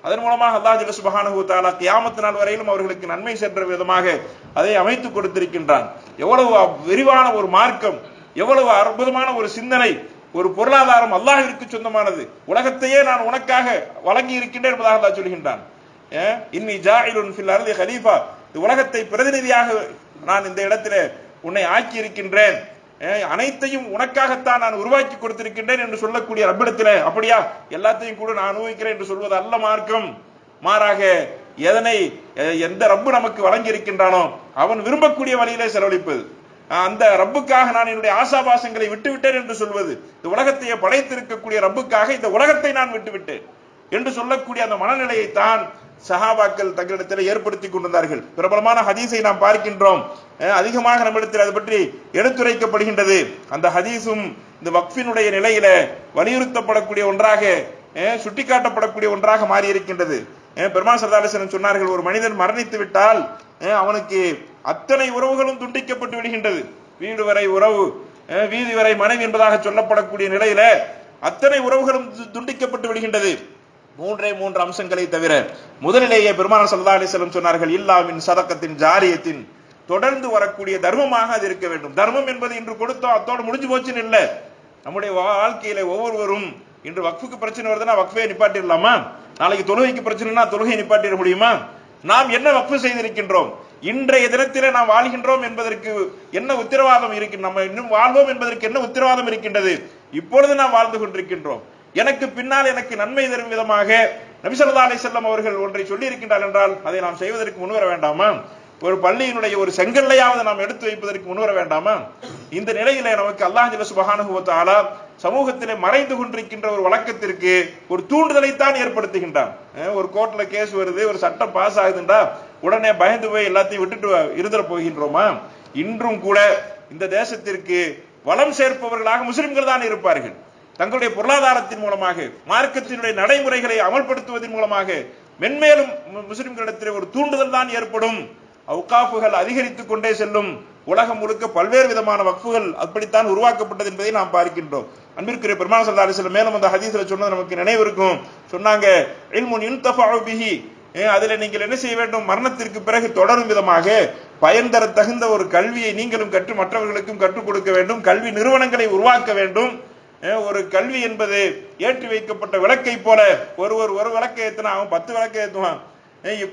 அதன் மூலமாக அல்லாஹ் ஜல்ல சுப்ஹானஹு தாலா கியாமத் நாள் வரையிலும் அவர்களுக்கு நன்மை சென்ற விதமாக அதை அமைத்து கொடுத்திருக்கின்றான். எவ்வளவு விரிவான ஒரு மார்க்கம் எவ்வளவு அற்புதமான ஒரு சிந்தனை ஒரு பொருளாதாரம் அல்லாஹிற்கு சொந்தமானது. உலகத்தையே நான் உனக்காக வழங்கி இருக்கின்றேன் என்பதாக அல்லாஹ் சொல்கின்றான். இன்னி ஜாயிலுன் ஃபில் அருதி ஹலீஃபா. இந்த உலகத்தை பிரதிநிதியாக நான் இந்த இடத்திலே உன்னை ஆக்கி இருக்கின்றேன் அனைத்தையும் உனக்காகத்தான் நான் உருவாக்கி கொடுத்திருக்கின்றேன் என்று சொல்லக்கூடிய ரப்பிடத்திலே அப்படியா? எல்லாத்தையும் கூட நான் அனுபவிக்கிறேன் என்று சொல்வது அல்ல மார்க்கம். மாறாக எதனை எந்த ரப்பு நமக்கு வழங்கி இருக்கின்றானோ அவன் விரும்பக்கூடிய வழியிலே செலவழிப்பது. அந்த ரப்புக்காக நான் என்னுடைய ஆசாபாசங்களை விட்டுவிட்டேன் என்று சொல்வது. இந்த உலகத்தையே படைத்திருக்கக்கூடிய ரப்புக்காக இந்த உலகத்தை நான் விட்டுவிட்டேன் என்று சொல்லக்கூடிய அந்த மனநிலையை தான் சஹாபாக்கள் தங்களிடத்தில் ஏற்படுத்தி கொண்டிருந்தார்கள். பிரபலமான ஹதீஸை நாம் பார்க்கின்றோம். அதிகமாக நம்மிடத்தில் அது பற்றி எடுத்துரைக்கப்படுகின்றது. அந்த ஹதீஸும் இந்த வக்ஃபினுடைய நிலையில வலியுறுத்தப்படக்கூடிய ஒன்றாக சுட்டிக்காட்டப்படக்கூடிய ஒன்றாக மாறி இருக்கின்றது அஹ் பெருமாள் சொன்னார்கள் ஒரு மனிதன் மரணித்து விட்டால் அவனுக்கு அத்தனை உறவுகளும் துண்டிக்கப்பட்டு விடுகின்றது. வீடு வரை உறவு வீதி வரை மனைவி என்பதாக சொல்லப்படக்கூடிய நிலையில அத்தனை உறவுகளும் து- துண்டிக்கப்பட்டு விடுகின்றது. மூன்றே மூன்று அம்சங்களை தவிர முதலிலேயே பெருமான சல்லா அலைஹி சொன்னார்கள் இல்லாமின் சதக்கத்தின் ஜாரியத்தின். தொடர்ந்து வரக்கூடிய தர்மமாக அது இருக்க வேண்டும். தர்மம் என்பது இன்று கொடுத்தோம் அத்தோடு முடிஞ்சு போச்சுன்னு இல்ல. நம்முடைய வாழ்க்கையில ஒவ்வொருவரும் இன்று வக்ஃபுக்கு பிரச்சனை வருதுன்னா வக்ஃபையை நிப்பாட்டிடலாமா? நாளைக்கு தொழுகைக்கு பிரச்சனைனா தொழுகையை நிப்பாட்டிட முடியுமா? நாம் என்ன வக்ஃபு செய்திருக்கின்றோம்? இன்றைய தினத்திலே நாம் வாழ்கின்றோம் என்பதற்கு என்ன உத்தரவாதம் இருக்கு நம்ம இன்னும் வாழ்வோம் என்பதற்கு என்ன உத்தரவாதம் இருக்கின்றது? இப்பொழுது நாம் வாழ்ந்து கொண்டிருக்கின்றோம். எனக்கு பின்னால் எனக்கு நன்மை தரும் விதமாக நபிசல்லா ஸல்லல்லாஹு செல்லம் அவர்கள் ஒன்றை சொல்லி இருக்கின்றார் என்றால் அதை நாம் செய்வதற்கு முன்வர வேண்டாமா? ஒரு பள்ளியினுடைய ஒரு செங்கல்லையாவது நாம் எடுத்து வைப்பதற்கு முன்வர வேண்டாமா? இந்த நிலையில நமக்கு அல்லாஹ் ஜல்ல சமூகத்திலே மறைந்து கொண்டிருக்கின்ற ஒரு வழக்கத்திற்கு ஒரு தூண்டுதலைத்தான் ஏற்படுத்துகின்றான். ஒரு கோர்ட்ல கேஸ் வருது ஒரு சட்டம் பாஸ் ஆகுதுண்டா உடனே பயந்து போய் எல்லாத்தையும் விட்டுட்டு இருந்துட போகின்றோமா? இன்றும் கூட இந்த தேசத்திற்கு வளம் சேர்ப்பவர்களாக முஸ்லிம்கள் தான் இருப்பார்கள். தங்களுடைய பொருளாதாரத்தின் மூலமாக மார்க்கத்தினுடைய நடைமுறைகளை அமல்படுத்துவதன் மூலமாக மென்மேலும் முஸ்லிம்களிடத்தில் ஒரு தூண்டுதல் தான் ஏற்படும். அவுகாஃபுகள் அதிகரித்துக் கொண்டே செல்லும். உலகம் முழுக்க பல்வேறு விதமான வக்ஃபுகள் அப்படித்தான் உருவாக்கப்பட்டது என்பதை நாம் பார்க்கின்றோம். அன்பிற்குரிய பெருமாள் சல்லா அலிஸ்லம் மேலும் அந்த ஹதீஸ்ல சொன்னது நமக்கு நினைவு இருக்கும் சொன்னாங்க அதில் பிஹி. நீங்கள் என்ன செய்ய வேண்டும்? மரணத்திற்கு பிறகு தொடரும் விதமாக பயன் தர தகுந்த ஒரு கல்வியை நீங்களும் கற்று மற்றவர்களுக்கும் கற்றுக் கொடுக்க வேண்டும். கல்வி நிறுவனங்களை உருவாக்க வேண்டும். ஒரு கல்வி என்பது ஏற்றி வைக்கப்பட்ட விளக்கை போல ஒருவர் ஒரு விளக்கை ஏத்தினா அவன் பத்து விளக்கை ஏற்றுவான்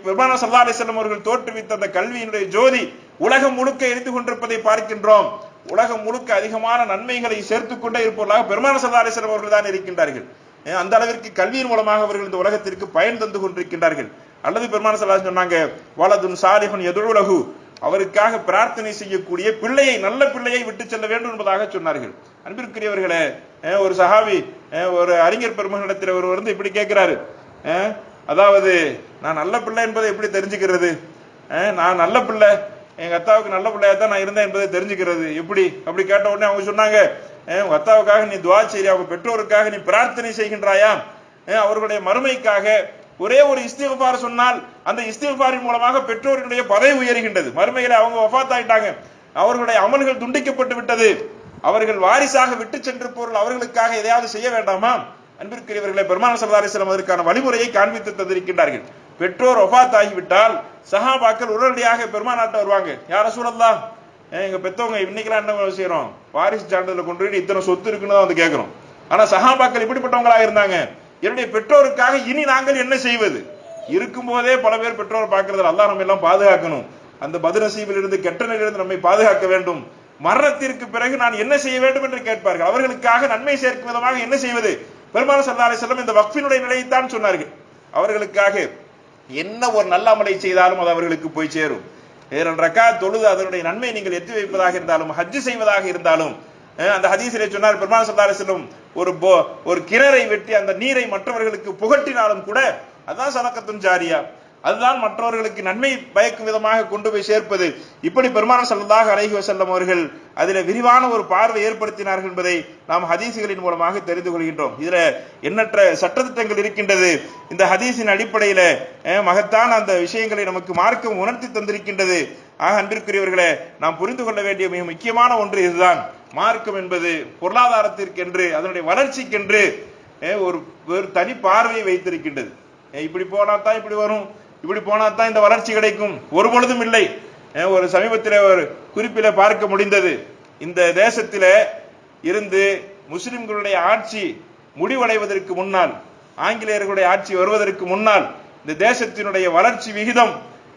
பெருமான இப்ப சல்லா அவர்கள் தோற்றுவித்த அந்த கல்வியினுடைய ஜோதி உலகம் முழுக்க எரிந்து கொண்டிருப்பதை பார்க்கின்றோம். உலகம் முழுக்க அதிகமான நன்மைகளை சேர்த்துக் கொண்டே இருப்பவர்களாக பெருமான சல்லா அவர்கள் தான் இருக்கின்றார்கள். அந்த அளவிற்கு கல்வியின் மூலமாக அவர்கள் இந்த உலகத்திற்கு பயன் தந்து கொண்டிருக்கின்றார்கள். அல்லது பெருமான சல்லா சொன்னாங்க வலதுன் சாலிஹுன் எதுலகு அவருக்காக பிரார்த்தனை செய்யக்கூடிய பிள்ளையை நல்ல பிள்ளையை விட்டு செல்ல வேண்டும் என்பதாக சொன்னார்கள். அன்பிற்குரியவர்களே ஒரு சஹாவி ஒரு அறிஞர் பெருமகனிடத்தில் ஒரு வந்து இப்படி கேட்கிறாரு. அதாவது நான் நல்ல பிள்ளை என்பதை எப்படி தெரிஞ்சுக்கிறது? நான் நல்ல பிள்ளை எங்க அத்தாவுக்கு நல்ல பிள்ளையா தான் நான் இருந்தேன் என்பதை தெரிஞ்சுக்கிறது. எப்படி? அப்படி கேட்ட உடனே அவங்க சொன்னாங்க உங்க அத்தாவுக்காக நீ துவா செய்ய அவங்க பெற்றோருக்காக நீ பிரார்த்தனை செய்கின்றாயா? அவர்களுடைய மறுமைக்காக ஒரே ஒரு இஸ்திஃபார் சொன்னால் அந்த இஸ்திஃபாரின் மூலமாக பெற்றோர்களுடைய பதவி உயர்கின்றது. மறுமையில அவங்க ஒஃபாத்தாயிட்டாங்க அவர்களுடைய அமல்கள் துண்டிக்கப்பட்டு விட்டது. அவர்கள் வாரிசாக விட்டு சென்று பொருள் அவர்களுக்காக எதையாவது செய்ய வேண்டாமா? அன்பிற்குரியவர்களை பெருமான சல்லா அலிஸ்லாம் அதற்கான வழிமுறையை காண்பித்து தந்திருக்கின்றார்கள். பெற்றோர் ஒஃபாத் ஆகிவிட்டால் சஹாபாக்கள் உடனடியாக பெருமானாட்ட வருவாங்க. யார சூழல்லா எங்க பெத்தவங்க இன்னைக்கெல்லாம் என்ன செய்யறோம் வாரிசு சான்றிதழ் கொண்டு இத்தனை சொத்து இருக்குன்னு தான் வந்து கேட்கிறோம் ஆனா சஹாபாக்கள் இப்படிப்பட்டவங்களாக இருந்தாங்க. என்னுடைய பெற்றோருக்காக இனி நாங்கள் என்ன செய்வது? இருக்கும்போதே பல பேர் பெற்றோர் பார்க்கறது அல்லா நம்ம எல்லாம் பாதுகாக்கணும். அந்த பதுநசீபில் இருந்து கெட்ட நம்மை பாதுகாக்க வேண்டும். மரணத்திற்கு பிறகு நான் என்ன செய்ய வேண்டும் என்று கேட்பார்கள். அவர்களுக்காக நன்மை சேர்க்கும் விதமாக என்ன செய்வது? பெருமான சல்லா செல்லம் இந்த வக்ஃபினுடைய நிலையைத்தான் சொன்னார்கள். அவர்களுக்காக என்ன ஒரு நல்ல அமலை செய்தாலும் அது அவர்களுக்கு போய் சேரும். இரண்டு ரக்கா தொழுது அதனுடைய நன்மை நீங்கள் எத்தி வைப்பதாக இருந்தாலும் ஹஜ்ஜு செய்வதாக இருந்தாலும் அந்த ஹதீசிலே சொன்னார் பெருமாள் சல்லா செல்லும் ஒரு போ- ஒரு கிணறை வெட்டி அந்த நீரை மற்றவர்களுக்கு புகட்டினாலும் கூட அதான் சதக்கத்துன் ஜாரியா. அதுதான் மற்றவர்களுக்கு நன்மை பயக்கும் விதமாக கொண்டு போய் சேர்ப்பது. இப்படி பெருமாள் சல்லதாக அழகி வசல்லம் அவர்கள் அதில் விரிவான ஒரு பார்வை ஏற்படுத்தினார்கள் என்பதை நாம் ஹதீசுகளின் மூலமாக தெரிந்து கொள்கின்றோம். இதுல எண்ணற்ற சட்டத்திட்டங்கள் இருக்கின்றது. இந்த ஹதீஸின் அடிப்படையில மகத்தான அந்த விஷயங்களை நமக்கு மார்க்கம் உணர்த்தி தந்திருக்கின்றது. ஆக அன்பிற்குரியவர்களே நாம் புரிந்து கொள்ள வேண்டிய மிக முக்கியமான ஒன்று இதுதான். மார்க்கம் என்பது பொருளாதாரத்திற்கென்று அதனுடைய வளர்ச்சிக்கென்று ஒரு ஒரு தனி பார்வையை வைத்திருக்கின்றது. இப்படி போனா தான் இப்படி வரும் இப்படி போனா தான் இந்த வளர்ச்சி கிடைக்கும். ஒரு பொழுதும் இல்லை. ஒரு சமீபத்தில் ஒரு குறிப்பில பார்க்க முடிந்தது. இந்த தேசத்தில இருந்து முஸ்லிம்களுடைய ஆட்சி முடிவடைவதற்கு முன்னால் ஆங்கிலேயர்களுடைய ஆட்சி வருவதற்கு முன்னால் இந்த தேசத்தினுடைய வளர்ச்சி விகிதம்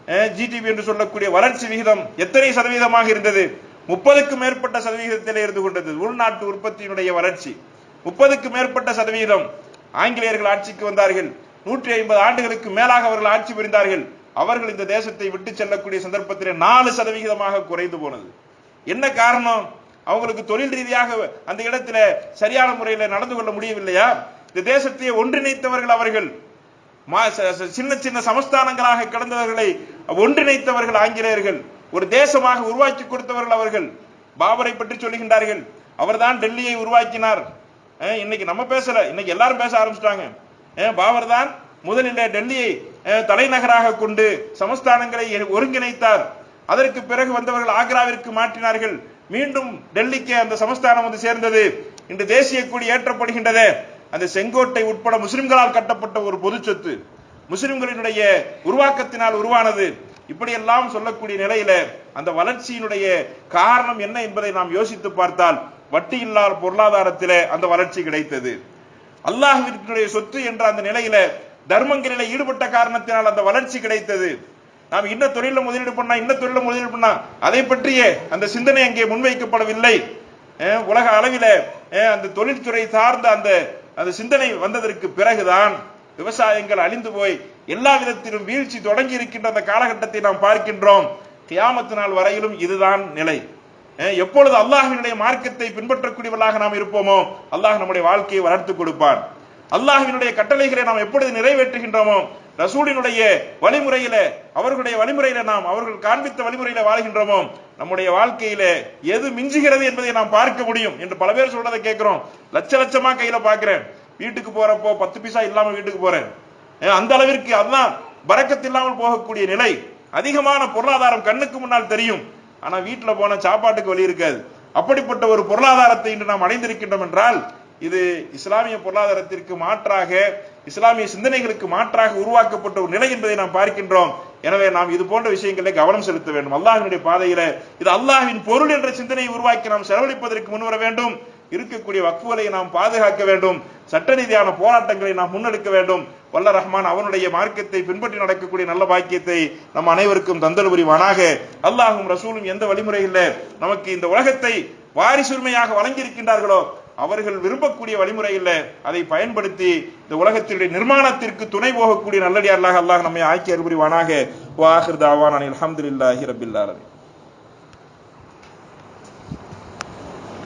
ஜிடிபி என்று சொல்லக்கூடிய வளர்ச்சி விகிதம் எத்தனை சதவீதமாக இருந்தது? முப்பதுக்கும் மேற்பட்ட சதவீதத்தில் இருந்து கொண்டது. உள்நாட்டு உற்பத்தியினுடைய வளர்ச்சி. முப்பதுக்கு மேற்பட்ட சதவீதம். ஆங்கிலேயர்கள் ஆட்சிக்கு வந்தார்கள். நூற்றி ஐம்பது ஆண்டுகளுக்கு மேலாக அவர்கள் ஆட்சி புரிந்தார்கள். அவர்கள் இந்த தேசத்தை விட்டு செல்லக்கூடிய சந்தர்ப்பத்தில் நாலு சதவிகிதமாக குறைந்து போனது. என்ன காரணம்? அவங்களுக்கு தொழில் ரீதியாக அந்த இடத்துல சரியான முறையில் நடந்து கொள்ள முடியவில்லையா? இந்த தேசத்தையே ஒன்றிணைத்தவர்கள் அவர்கள். சின்ன சின்ன சமஸ்தானங்களாக கிடந்தவர்களை ஒன்றிணைத்தவர்கள் ஆங்கிலேயர்கள் ஒரு தேசமாக உருவாக்கி கொடுத்தவர்கள் அவர்கள். பாபரை பற்றி சொல்லுகின்றார்கள். அவர்தான் டெல்லியை உருவாக்கினார். இன்னைக்கு நம்ம பேசல. இன்னைக்கு எல்லாரும் பேச ஆரம்பிச்சிட்டாங்க. பாபர் தான் முதலில் டெல்லியை தலைநகராக கொண்டு சமஸ்தானங்களை ஒருங்கிணைத்தார். அதற்கு பிறகு வந்தவர்கள் ஆக்ராவிற்கு மாற்றினார்கள். மீண்டும் டெல்லிக்கு அந்த சமஸ்தானம் வந்து சேர்ந்தது. இன்று தேசிய கொடி ஏற்றப்படுகின்றது. அந்த செங்கோட்டை உட்பட முஸ்லிம்களால் கட்டப்பட்ட ஒரு பொது சொத்து முஸ்லிம்களினுடைய உருவாக்கத்தினால் உருவானது. இப்படியெல்லாம் சொல்லக்கூடிய நிலையில அந்த வளர்ச்சியினுடைய காரணம் என்ன என்பதை நாம் யோசித்து பார்த்தால் வட்டி இல்லாத பொருளாதாரத்தில அந்த வளர்ச்சி கிடைத்தது. அல்லாஹினுடைய சொத்து என்ற அந்த நிலையில தர்மங்களில ஈடுபட்ட காரணத்தினால் அந்த வளர்ச்சி கிடைத்தது. நாம் இன்ன தொழில முதலீடு பண்ணா இன்ன தொழில முதலீடு பண்ணா அதை பற்றிய அந்த சிந்தனை அங்கே முன்வைக்கப்படவில்லை. உலக அளவில அந்த தொழில்துறை சார்ந்த அந்த அந்த சிந்தனை வந்ததற்கு பிறகுதான் விவசாயங்கள் அழிந்து போய் எல்லா விதத்திலும் வீழ்ச்சி தொடங்கி இருக்கின்ற அந்த காலகட்டத்தை நாம் பார்க்கின்றோம். கியாமத்து நாள் வரையிலும் இதுதான் நிலை. அஹ் எப்பொழுது அல்லாஹினுடைய மார்க்கத்தை பின்பற்றக்கூடியவர்களாக நாம் இருப்போமோ அல்லாஹ் நம்முடைய வாழ்க்கையை வளர்த்து கொடுப்பான். அல்லாஹினுடைய கட்டளைகளை நாம் எப்பொழுது நிறைவேற்றுகின்றோமோ ரசூலினுடைய வழிமுறையில அவர்களுடைய வழிமுறையில நாம் அவர்கள் காண்பித்த வழிமுறையில வாழ்கின்றோமோ நம்முடைய வாழ்க்கையில எது மிஞ்சுகிறது என்பதை நாம் பார்க்க முடியும் என்று பல பேர் சொல்றதை கேட்கிறோம். லட்ச லட்சமா கையில பாக்குறேன் வீட்டுக்கு போறப்போ பத்து பைசா இல்லாம வீட்டுக்கு போறேன். அந்த அளவிற்கு அதுதான் பறக்கத்து இல்லாமல் போகக்கூடிய நிலை. அதிகமான பொருளாதாரம் கண்ணுக்கு முன்னால் தெரியும். ஆனா வீட்டுல போன சாப்பாட்டுக்கு வழி இருக்காது. அப்படிப்பட்ட ஒரு பொருளாதாரத்தை இன்று நாம் அடைந்திருக்கின்றோம் என்றால் இது இஸ்லாமிய பொருளாதாரத்திற்கு மாற்றாக இஸ்லாமிய சிந்தனைகளுக்கு மாற்றாக உருவாக்கப்பட்ட ஒரு நிலை என்பதை நாம் பார்க்கின்றோம். எனவே நாம் இது போன்ற விஷயங்களில் கவனம் செலுத்த வேண்டும். அல்லாஹினுடைய பாதையில இது அல்லாஹின் பொருள் என்ற சிந்தனையை உருவாக்கி நாம் செலவழிப்பதற்கு முன்வர வேண்டும். இருக்கக்கூடிய வக்குவலை நாம் பாதுகாக்க வேண்டும். சட்ட ரீதியான போராட்டங்களை நாம் முன்னெடுக்க வேண்டும். வல்ல ரஹ்மான் அவனுடைய மார்க்கத்தை பின்பற்றி நடக்கக்கூடிய நல்ல பாக்கியத்தை நம் அனைவருக்கும் தந்தல் புரிவானாக. அல்லாஹும் ரசூலும் எந்த வழிமுறையில் நமக்கு இந்த உலகத்தை வாரிசுரிமையாக வழங்கியிருக்கின்றார்களோ அவர்கள் விரும்பக்கூடிய வழிமுறையில் அதை பயன்படுத்தி இந்த உலகத்தினுடைய நிர்மாணத்திற்கு துணை போகக்கூடிய நல்லடியார்களாக அல்லாஹ் நம்மை ஆக்கி அறிவுரிவானாக வாஹிர் தாவான் அலமதுல்லாஹி அல்ஹம்துலில்லாஹி